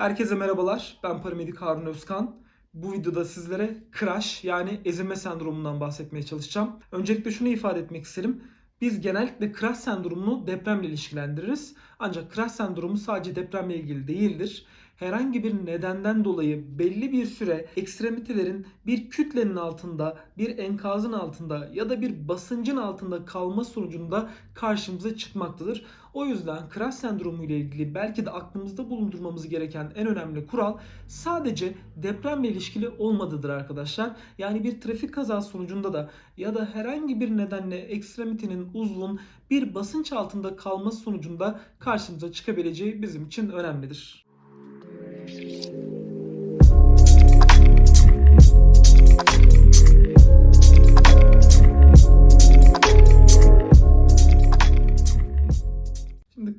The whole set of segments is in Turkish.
Herkese merhabalar. Ben paramedik Harun Özkan. Bu videoda sizlere crash yani ezilme sendromundan bahsetmeye çalışacağım. Öncelikle şunu ifade etmek isterim. Biz genellikle crash sendromunu depremle ilişkilendiririz. Ancak crash sendromu sadece depremle ilgili değildir. Herhangi bir nedenden dolayı belli bir süre ekstremitelerin bir kütlenin altında, bir enkazın altında ya da bir basıncın altında kalma sonucunda karşımıza çıkmaktadır. O yüzden crash sendromu ile ilgili belki de aklımızda bulundurmamız gereken en önemli kural sadece depremle ilişkili olmadığıdır arkadaşlar. Yani bir trafik kazası sonucunda da ya da herhangi bir nedenle ekstremitinin uzvun bir basınç altında kalması sonucunda karşımıza çıkabileceği bizim için önemlidir.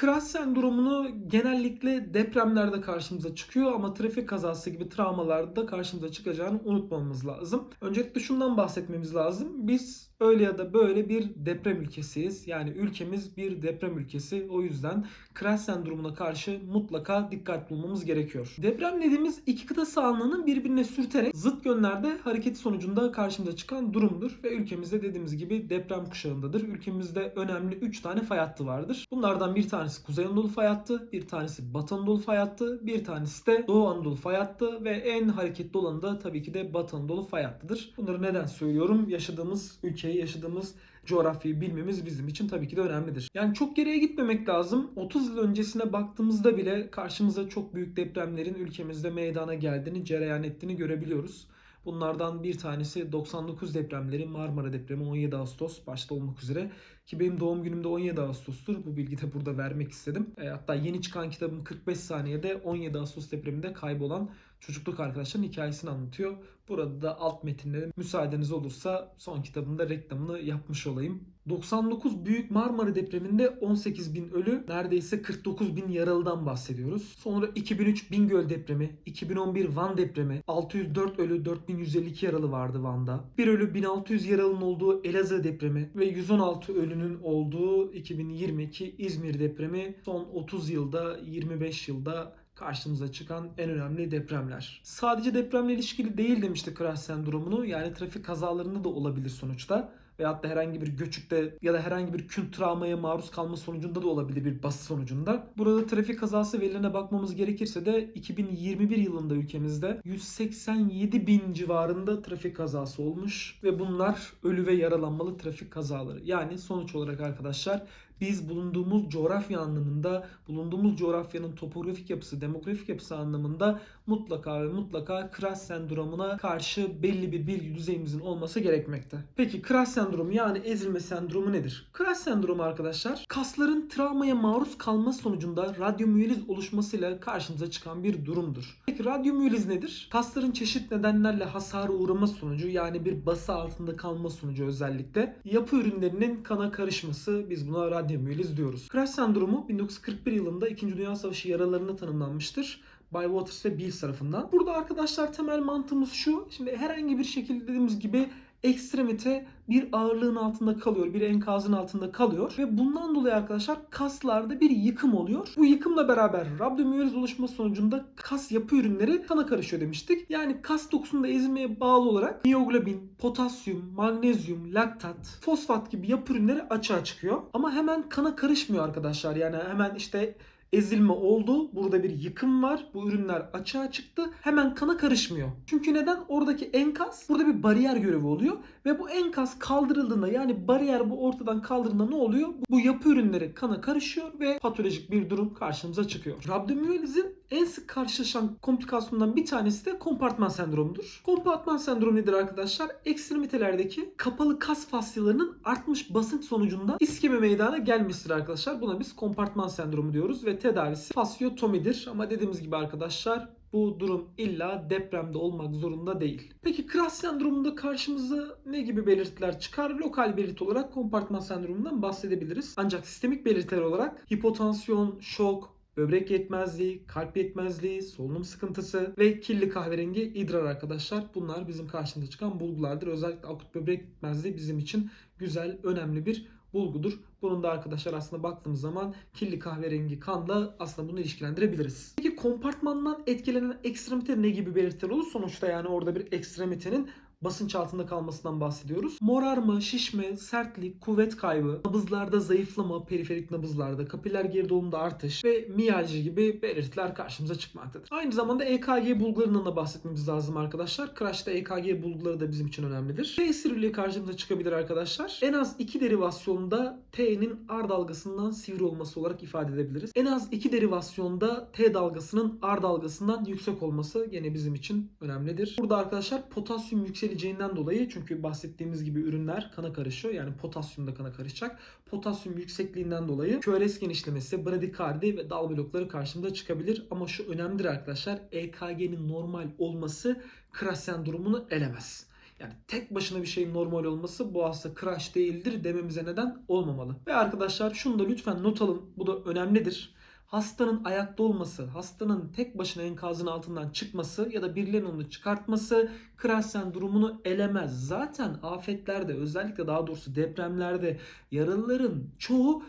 Crash sendromunu genellikle depremlerde karşımıza çıkıyor ama trafik kazası gibi travmalarda da karşımıza çıkacağını unutmamamız lazım. Öncelikle şundan bahsetmemiz lazım. Biz öyle ya da böyle bir deprem ülkesiyiz. Yani ülkemiz bir deprem ülkesi. O yüzden crash sendromuna karşı mutlaka dikkatli olmamız gerekiyor. Deprem dediğimiz iki kıta sahanlığının birbirine sürterek zıt yönlerde hareketi sonucunda karşımıza çıkan durumdur. Ve ülkemizde dediğimiz gibi deprem kuşağındadır. Ülkemizde önemli 3 tane fay hattı vardır. Bunlardan bir tanesi Kuzey Anadolu fay hattı, bir tanesi Batı Anadolu fay hattı, bir tanesi de Doğu Anadolu fay hattı ve en hareketli olanı da tabii ki de Batı Anadolu fay hattıdır. Bunları neden söylüyorum? Yaşadığımız ülkeyi, yaşadığımız coğrafyayı bilmemiz bizim için tabii ki de önemlidir. Yani çok geriye gitmemek lazım. 30 yıl öncesine baktığımızda bile karşımıza çok büyük depremlerin ülkemizde meydana geldiğini, cereyan ettiğini görebiliyoruz. Bunlardan bir tanesi 99 depremleri, Marmara depremi 17 Ağustos başta olmak üzere. Ki benim doğum günüm de 17 Ağustos'tur. Bu bilgiyi de burada vermek istedim. E, hatta yeni çıkan kitabım 45 saniyede 17 Ağustos depreminde kaybolan çocukluk arkadaşların hikayesini anlatıyor. Burada da alt metinlere müsaadeniz olursa son kitabımda reklamını yapmış olayım. 99 Büyük Marmara depreminde 18 bin ölü, neredeyse 49 bin yaralıdan bahsediyoruz. Sonra 2003 Bingöl depremi, 2011 Van depremi, 604 ölü, 4152 yaralı vardı Van'da. Bir ölü 1600 yaralının olduğu Elazığ depremi ve 116 ölünün olduğu 2022 İzmir depremi son 30 yılda, 25 yılda karşımıza çıkan en önemli depremler. Sadece depremle ilişkili değil demişti crash sendromunu. Yani trafik kazalarında da olabilir sonuçta veyahut da herhangi bir göçükte ya da herhangi bir kün travmaya maruz kalma sonucunda da olabilir bir basit sonucunda. Burada trafik kazası verilerine bakmamız gerekirse de 2021 yılında ülkemizde 187 bin civarında trafik kazası olmuş ve bunlar ölü ve yaralanmalı trafik kazaları. Yani sonuç olarak arkadaşlar biz bulunduğumuz coğrafya anlamında, bulunduğumuz coğrafyanın topografik yapısı, demografik yapısı anlamında mutlaka ve mutlaka crash sendromuna karşı belli bir bilgi düzeyimizin olması gerekmekte. Peki crash sendromu yani ezilme sendromu nedir? Crash sendromu arkadaşlar kasların travmaya maruz kalması sonucunda radyomiyeliz oluşmasıyla karşımıza çıkan bir durumdur. Peki radyomiyeliz nedir? Kasların çeşitli nedenlerle hasara uğrama sonucu yani bir bası altında kalma sonucu özellikle yapı ürünlerinin kana karışması biz buna radyomiyeliz diyoruz. Crash sendromu 1941 yılında 2. Dünya Savaşı yaralarında tanımlanmıştır. Bay Waters ve Bills tarafından. Burada arkadaşlar temel mantığımız şu. Şimdi herhangi bir şekilde dediğimiz gibi ekstremite bir ağırlığın altında kalıyor, bir enkazın altında kalıyor ve bundan dolayı arkadaşlar kaslarda bir yıkım oluyor. Bu yıkımla beraber rabdomiyeliz oluşması sonucunda kas yapı ürünleri kana karışıyor demiştik. Yani kas dokusunda ezilmeye bağlı olarak miyoglobin, potasyum, magnezyum, laktat, fosfat gibi yapı ürünleri açığa çıkıyor. Ama hemen kana karışmıyor arkadaşlar. Yani hemen işte ezilme oldu. Burada bir yıkım var. Bu ürünler açığa çıktı. Hemen kana karışmıyor. Çünkü neden? Oradaki enkaz burada bir bariyer görevi oluyor. Ve bu enkaz kaldırıldığında yani bariyer bu ortadan kaldırıldığında ne oluyor? Bu yapı ürünleri kana karışıyor ve patolojik bir durum karşımıza çıkıyor. Rabdomiyelizin en sık karşılaşılan komplikasyonundan bir tanesi de kompartman sendromudur. Kompartman sendromu nedir arkadaşlar? Ekstremitelerdeki kapalı kas fasyalarının artmış basınç sonucunda iskeme meydana gelmesidir arkadaşlar. Buna biz kompartman sendromu diyoruz ve tedavisi fasyotomidir. Ama dediğimiz gibi arkadaşlar bu durum illa depremde olmak zorunda değil. Peki Crash sendromunda karşımıza ne gibi belirtiler çıkar? Lokal belirti olarak kompartman sendromundan bahsedebiliriz. Ancak sistemik belirtiler olarak hipotansiyon, şok, böbrek yetmezliği, kalp yetmezliği, solunum sıkıntısı ve kirli kahverengi idrar arkadaşlar. Bunlar bizim karşımıza çıkan bulgulardır. Özellikle akut böbrek yetmezliği bizim için güzel, önemli bir bulgudur. Bunun da arkadaşlar aslında baktığımız zaman kirli kahverengi kanla aslında bunu ilişkilendirebiliriz. Peki kompartmandan etkilenen ekstremite ne gibi belirtiler olur? Sonuçta yani orada bir ekstremitenin basınç altında kalmasından bahsediyoruz. Morarma, şişme, sertlik, kuvvet kaybı, nabızlarda zayıflama, periferik nabızlarda, kapiller geri dolumda artış ve miyalji gibi belirtiler karşımıza çıkmaktadır. Aynı zamanda EKG bulgularından da bahsetmemiz lazım arkadaşlar. Crash'ta EKG bulguları da bizim için önemlidir. T sivriliği karşımıza çıkabilir arkadaşlar. En az iki derivasyonda T'nin R dalgasından sivri olması olarak ifade edebiliriz. En az iki derivasyonda T dalgasının R dalgasından yüksek olması gene bizim için önemlidir. Burada arkadaşlar potasyum yükseleceğinden dolayı çünkü bahsettiğimiz gibi ürünler kana karışıyor. Yani potasyum da kana karışacak. Potasyum yüksekliğinden dolayı QRS genişlemesi, bradikardi ve dal blokları karşımıza çıkabilir. Ama şu önemlidir arkadaşlar. EKG'nin normal olması crash sendromunu elemez. Yani tek başına bir şeyin normal olması bu hasta crash değildir dememize neden olmamalı. Ve arkadaşlar şunu da lütfen not alın. Bu da önemlidir. Hastanın ayakta olması, hastanın tek başına enkazın altından çıkması ya da birilerinin onu çıkartması crash sendromunu elemez. Zaten afetlerde özellikle daha doğrusu depremlerde yaralıların çoğu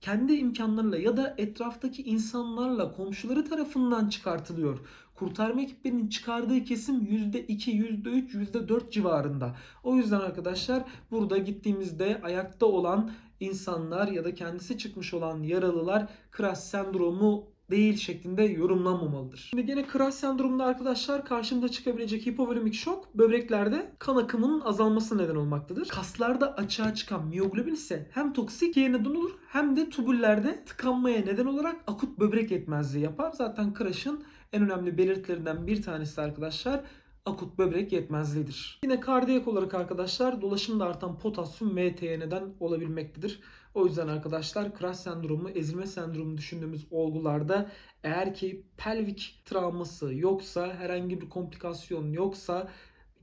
kendi imkanlarıyla ya da etraftaki insanlarla komşuları tarafından çıkartılıyor. Kurtarma ekiplerinin çıkardığı kesim %2, %3, %4 civarında. O yüzden arkadaşlar burada gittiğimizde ayakta olan insanlar ya da kendisi çıkmış olan yaralılar crash sendromu değil şeklinde yorumlanmamalıdır. Şimdi gene crash sendromunda arkadaşlar karşımıza çıkabilecek hipovolemik şok böbreklerde kan akımının azalması neden olmaktadır. Kaslarda açığa çıkan miyoglobin ise hem toksik yerine neden olur hem de tubullerde tıkanmaya neden olarak akut böbrek yetmezliği yapar. Zaten crash'ın en önemli belirtilerinden bir tanesi arkadaşlar akut böbrek yetmezliğidir. Yine kardiyak olarak arkadaşlar dolaşımda artan potasyum MT'ye neden olabilmektedir. O yüzden arkadaşlar crash sendromu, ezilme sendromu düşündüğümüz olgularda eğer ki pelvik travması yoksa, herhangi bir komplikasyon yoksa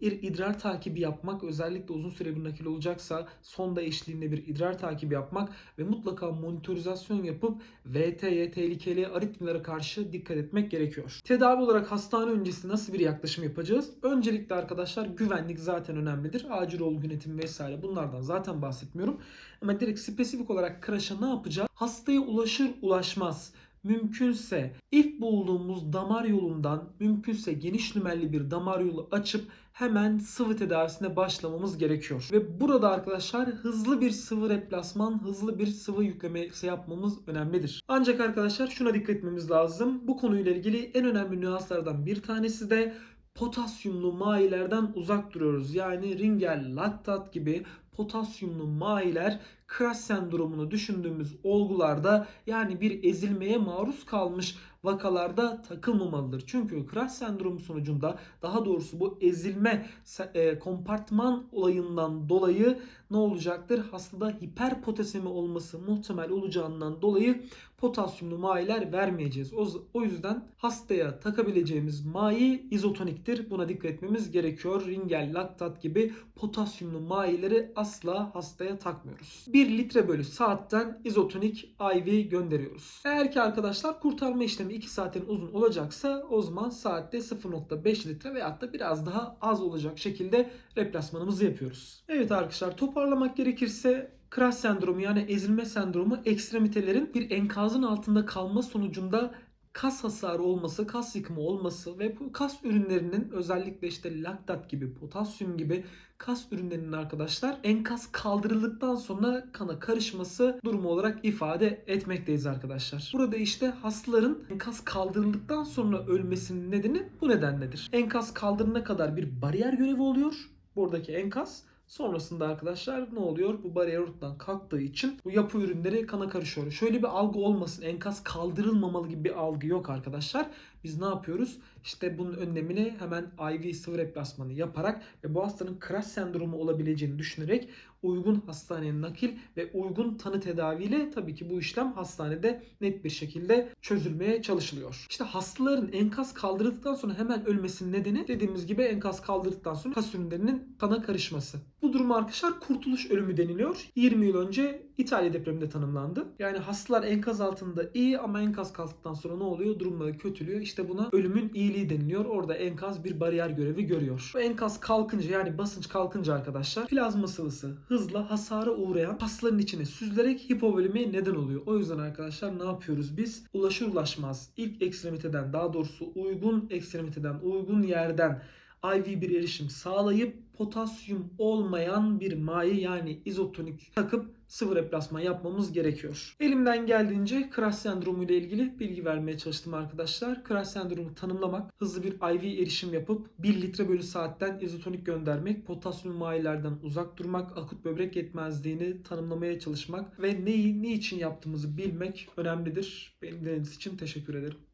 idrar takibi yapmak özellikle uzun süre bir nakil olacaksa sonda eşliğinde bir idrar takibi yapmak ve mutlaka monitorizasyon yapıp VT'ye tehlikeli aritmilere karşı dikkat etmek gerekiyor. Tedavi olarak hastane öncesi nasıl bir yaklaşım yapacağız? Öncelikle arkadaşlar güvenlik zaten önemlidir. Acil olgu yönetimi vesaire bunlardan zaten bahsetmiyorum. Ama direkt spesifik olarak crash'a ne yapacağız? Hastaya ulaşır ulaşmaz mümkünse ilk bulduğumuz damar yolundan mümkünse geniş nümerli bir damar yolu açıp hemen sıvı tedavisine başlamamız gerekiyor. Ve burada arkadaşlar hızlı bir sıvı replasman, hızlı bir sıvı yüklemesi yapmamız önemlidir. Ancak arkadaşlar şuna dikkat etmemiz lazım. Bu konuyla ilgili en önemli nüanslardan bir tanesi de potasyumlu mayilerden uzak duruyoruz. Yani ringel, laktat gibi potasyumlu mayiler crash sendromunu düşündüğümüz olgularda yani bir ezilmeye maruz kalmış vakalarda takılmamalıdır. Çünkü crash sendromu sonucunda daha doğrusu bu ezilme e, kompartman olayından dolayı ne olacaktır? Hastada hiperpotasemi olması muhtemel olacağından dolayı potasyumlu mayiler vermeyeceğiz. O, o yüzden hastaya takabileceğimiz mayi izotoniktir. Buna dikkat etmemiz gerekiyor. Ringel, laktat gibi potasyumlu mayileri asla hastaya takmıyoruz. 1 litre bölü saatten izotonik IV gönderiyoruz. Eğer ki arkadaşlar kurtarma işlemi 2 saatin uzun olacaksa o zaman saatte 0.5 litre veyahut da biraz daha az olacak şekilde replasmanımızı yapıyoruz. Evet arkadaşlar toparlamak gerekirse Crash sendromu yani ezilme sendromu ekstremitelerin bir enkazın altında kalma sonucunda kas hasarı olması, kas yıkımı olması ve bu kas ürünlerinin özellikle işte laktat gibi, potasyum gibi kas ürünlerinin arkadaşlar enkaz kaldırıldıktan sonra kana karışması durumu olarak ifade etmekteyiz arkadaşlar. Burada işte hastaların enkaz kaldırıldıktan sonra ölmesinin nedeni bu nedenledir. Enkaz kaldırına kadar bir bariyer görevi oluyor. Buradaki enkaz Sonrasında arkadaşlar ne oluyor? Bu bariyer ortadan kalktığı için bu yapı ürünleri kana karışıyor. Şöyle bir algı olmasın. Enkaz kaldırılmamalı gibi bir algı yok arkadaşlar. Biz ne yapıyoruz? İşte bunun önlemini hemen IV sıvı replasmanı yaparak ve bu hastanın crash sendromu olabileceğini düşünerek uygun hastaneye nakil ve uygun tanı tedaviyle tabii ki bu işlem hastanede net bir şekilde çözülmeye çalışılıyor. İşte hastaların enkaz kaldırıldıktan sonra hemen ölmesinin nedeni dediğimiz gibi enkaz kaldırdıktan sonra kas ürünlerinin kana karışması. Bu durum arkadaşlar kurtuluş ölümü deniliyor. 20 yıl önce İtalya depreminde tanımlandı. Yani hastalar enkaz altında iyi ama enkaz kalktıktan sonra ne oluyor? Durumları kötülüyor. İşte buna ölümün iyiliği deniliyor. Orada enkaz bir bariyer görevi görüyor. Bu enkaz kalkınca yani basınç kalkınca arkadaşlar plazma sıvısı hızla hasara uğrayan kasların içine süzülerek hipovolemiye neden oluyor. O yüzden arkadaşlar ne yapıyoruz biz? Ulaşır ulaşmaz ilk ekstremiteden daha doğrusu uygun ekstremiteden uygun yerden IV bir erişim sağlayıp potasyum olmayan bir maye yani izotonik takıp sıvı replasman yapmamız gerekiyor. Elimden geldiğince Crash sendromu ile ilgili bilgi vermeye çalıştım arkadaşlar. Crash sendromu tanımlamak, hızlı bir IV erişim yapıp 1 litre bölü saatten izotonik göndermek, potasyum mayelerden uzak durmak, akut böbrek yetmezliğini tanımlamaya çalışmak ve neyi ne için yaptığımızı bilmek önemlidir. Benim için teşekkür ederim.